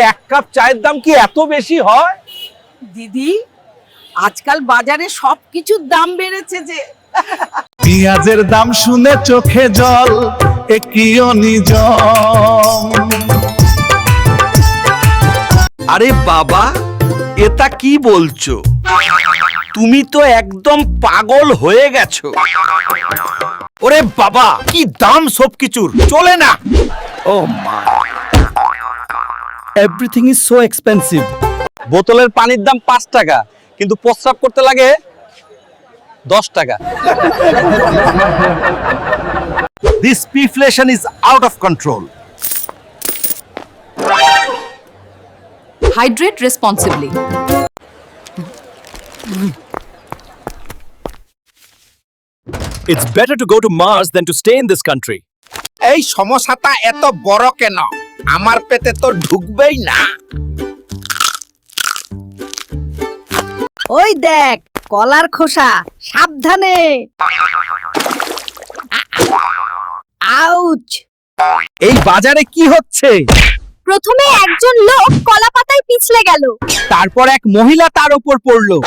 এক কাপ চায়ের দাম কি এত বেশি হয়? দিদি আজকাল বাজারে সব কিছুর দাম বেড়েছে যে। পেঁয়াজের দাম শুনে চোখে জল একিও আরে বাবা এটা কি বলছো? তুমি তো একদম পাগল হয়ে গেছো। ওরে বাবা কি দাম সবকিছুর? চলে না। ও মা। এভরিথিং ইজ সো এক্সপেন্সিভ বোতলের পানির দাম পাঁচ টাকা কিন্তু প্রস্রাব করতে লাগে দশ টাকা this inflation is out of control Hydrate responsibly. It's better to go to Mars than to stay in this country. এই সমস্যাটা এত বড় কেন আমার পেটে তো ঢুকবেই না। ওই দেখ কলার খোসা সাবধানে। আউচ। এই বাজারে কি হচ্ছে? প্রথমে একজন লোক কলা পাতায় পিছলে গেল। তারপর এক মহিলা তার উপর পড়ল।